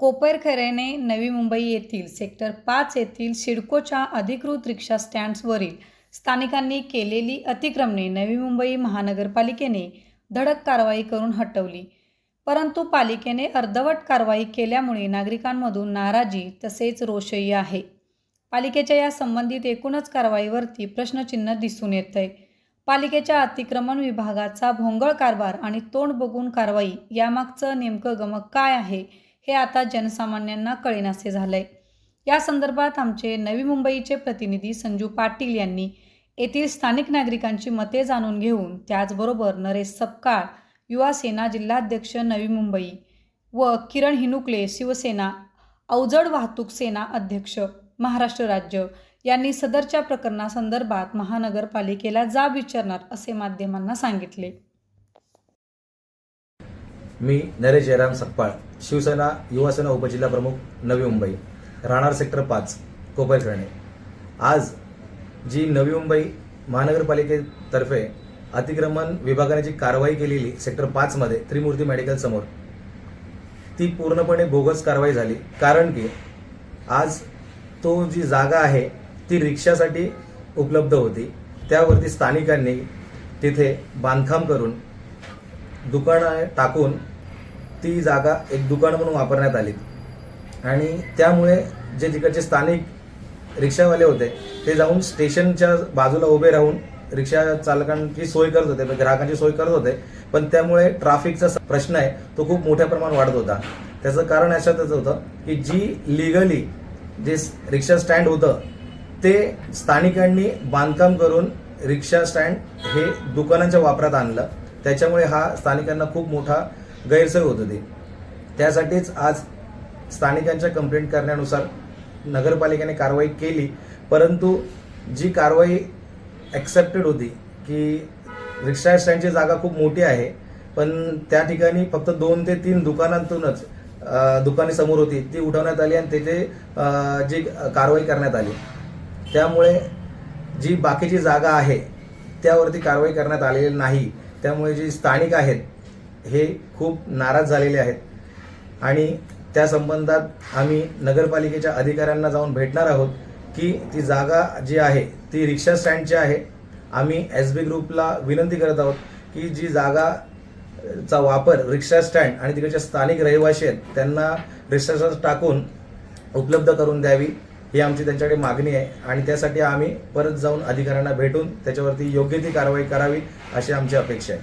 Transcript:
कोपरखरेने नवी मुंबई येथील सेक्टर पाच येथील सिडकोच्या अधिकृत रिक्षा स्टँड्सवरील स्थानिकांनी केलेली अतिक्रमणे नवी मुंबई महानगरपालिकेने धडक कारवाई करून हटवली. परंतु पालिकेने अर्धवट कारवाई केल्यामुळे नागरिकांमधून नाराजी तसेच रोषही आहे. पालिकेच्या या संबंधित एकूणच कारवाईवरती प्रश्नचिन्ह दिसून येत आहे पालिकेच्या अतिक्रमण विभागाचा भोंगळ कारभार आणि तोंड बघून कारवाई यामागचं नेमकं गमक काय आहे? हे आता जनसामान्यांना कळेनासे झालं आहे या संदर्भात आमचे नवी मुंबईचे प्रतिनिधी संजू पाटील यांनी येथील स्थानिक नागरिकांची मते जाणून घेऊन त्याचबरोबर नरेश सपकाळ युवा सेना जिल्हाध्यक्ष नवी मुंबई व किरण हिनुकले शिवसेना अवजड वाहतूक सेना अध्यक्ष महाराष्ट्र राज्य यांनी सदरच्या प्रकरणासंदर्भात महानगरपालिकेला जाब विचारणार असे माध्यमांना सांगितले. मी नरेश जयराम सकपाळ शिवसेना युवासेना उपजिल्हा प्रमुख नवी मुंबई राहणार सेक्टर पाच कोपरखिरणे आज जी नवी मुंबई महानगरपालिकेतर्फे अतिक्रमण विभागाने जी कारवाई केलेली सेक्टर पाचमध्ये त्रिमूर्ती मेडिकल समोर ती पूर्णपणे बोगस कारवाई झाली. कारण की आज तो जी जागा आहे ती रिक्षासाठी उपलब्ध होती. त्यावरती स्थानिकांनी तिथे बांधकाम करून दुकानं टाकून ती जागा एक दुकान म्हणून वापरण्यात आली. आणि त्यामुळे जे तिकडचे स्थानिक रिक्षावाले होते ते जाऊन स्टेशनच्या बाजूला उभे राहून रिक्षा चालकांची सोय करत होते म्हणजे ग्राहकांची सोय करत होते. पण त्यामुळे ट्राफिकचा प्रश्न आहे तो खूप मोठ्या प्रमाणात वाढत होता. त्याचं कारण अशातच होतं की जी लिगली जे रिक्षा स्टँड होतं ते स्थानिकांनी बांधकाम करून रिक्षा स्टँड हे दुकानांच्या वापरात आणलं. त्याच्यामुळे हा स्थानिकांना खूप मोठा गैरसोय होत होती. त्यासाठीच आज स्थानिकांच्या कंप्लेंट करण्यानुसार नगरपालिकेने कारवाई केली. परंतु जी कारवाई ॲक्सेप्टेड होती की रिक्षा स्टँडची जागा खूप मोठी आहे पण त्या ठिकाणी फक्त दोन ते तीन दुकानांतूनच दुकाने समोर होती ती उठवण्यात आली आणि तेथे जी कारवाई करण्यात आली. त्यामुळे जी बाकीची जागा आहे त्यावरती कारवाई करण्यात आलेली नाही. त्यामुळे जी स्थानिक आहेत हे खूप नाराज झालेले आहेत. आणि त्या संबंधात आम्ही नगरपालिकेच्या अधिकाऱ्यांना जाऊन भेटणार आहोत की ती जागा जी आहे ती रिक्षा स्टँडची आहे. आम्ही एस बी ग्रुपला विनंती करत आहोत की जी जागा चा वापर रिक्षा स्टँड आणि तिकडच्या स्थानिक रहिवासी आहेत त्यांना रिक्षा स्टँड टाकून उपलब्ध करून द्यावी. ही आमची त्यांच्याकडे मागणी आहे. आणि त्यासाठी आम्ही परत जाऊन अधिकाऱ्यांना भेटून त्याच्यावरती योग्य ती कारवाई करावी अशी आमची अपेक्षा आहे.